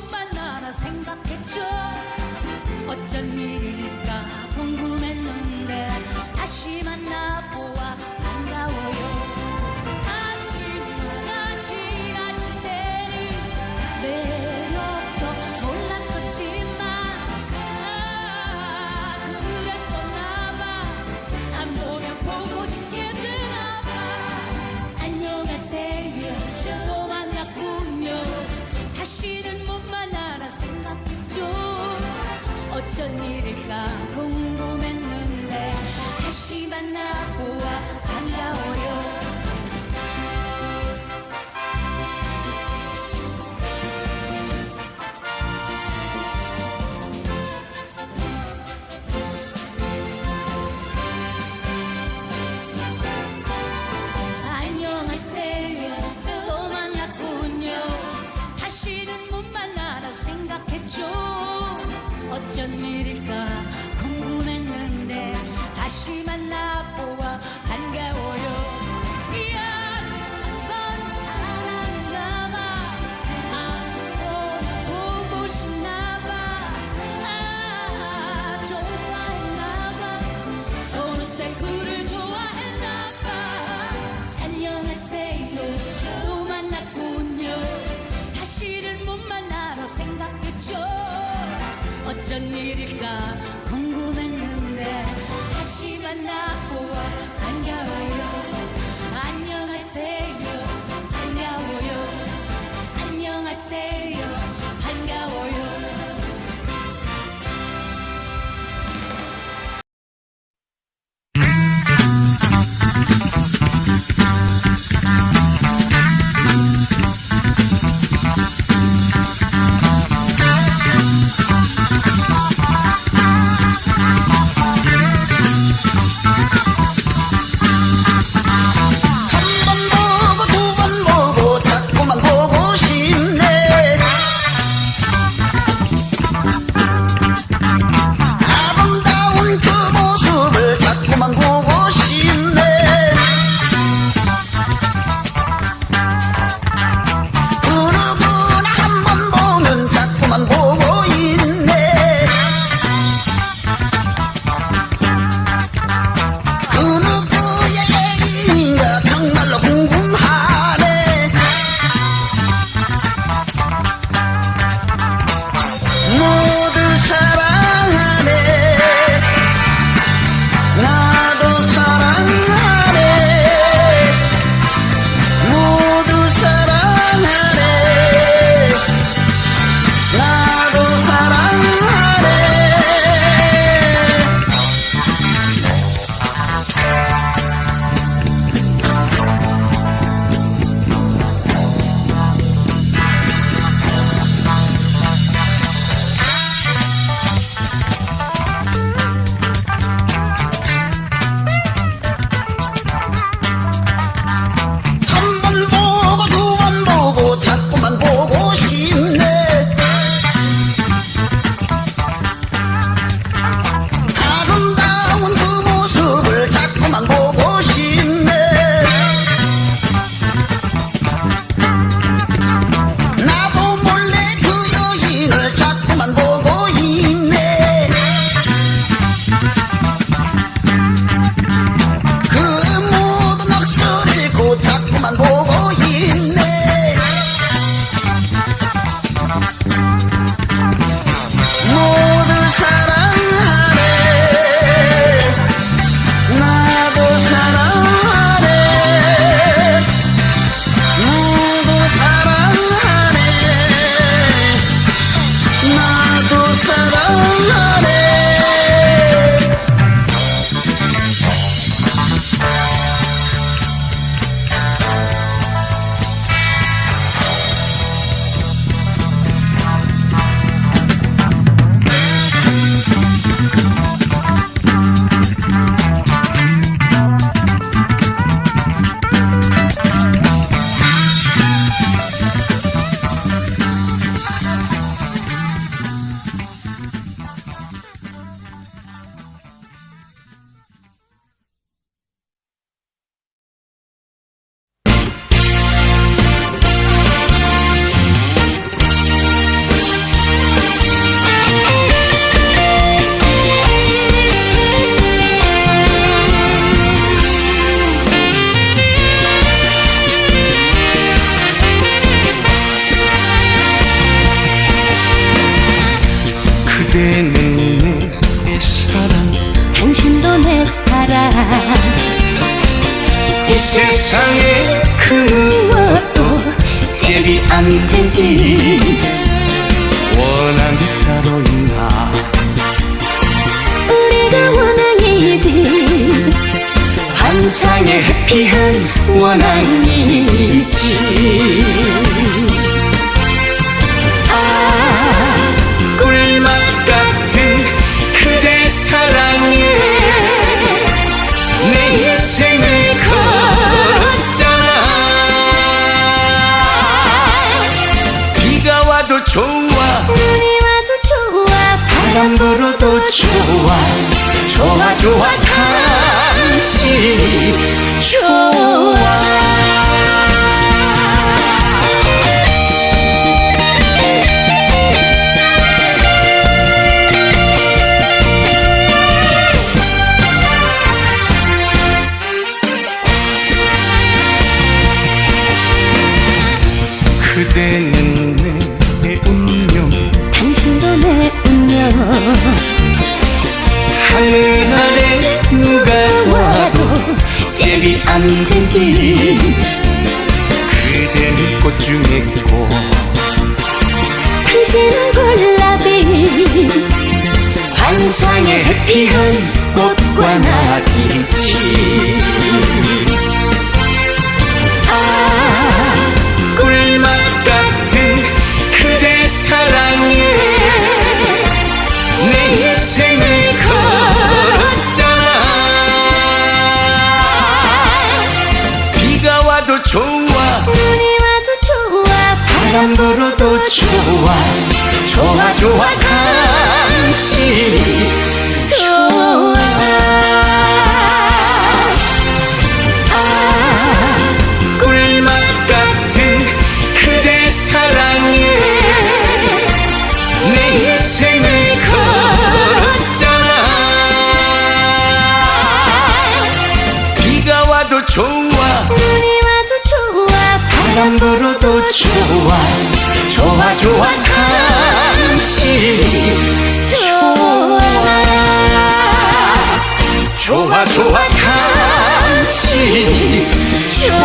것만 나라 생각했죠. 어쩐 일일까 궁금했는데 다시 만나보아 반가워요. 어쩐 일일까 궁금했는데 다시 만나보아 반가워요. 다시 만나보아 반가워요. 미안한 사랑나봐 아무거나 보고 싶나봐. 아 좋아했나봐. 어느새 그를 좋아했나봐. 안녕하세요 또 만났군요. 다시는 못 만나러 생각했죠. 어쩐 일일까? しはな 세상에 그 맛도 제비 안 되지. 원한 게 따로 있나? 우리가 원앙이지. 한창의 해피한 원한이지. 것이 좋아. 그대는 내 운명 당신도 내 운명. 안 되지. 그대는 꽃 중에 꽃 당신은 골라비. 환상의 해피한 꽃과 나이지 와도 좋아. 눈이 와도 좋아. 바람 불어도 좋아. 좋아 좋아. 당신이 좋아. 좋아 좋아. 당신이 좋아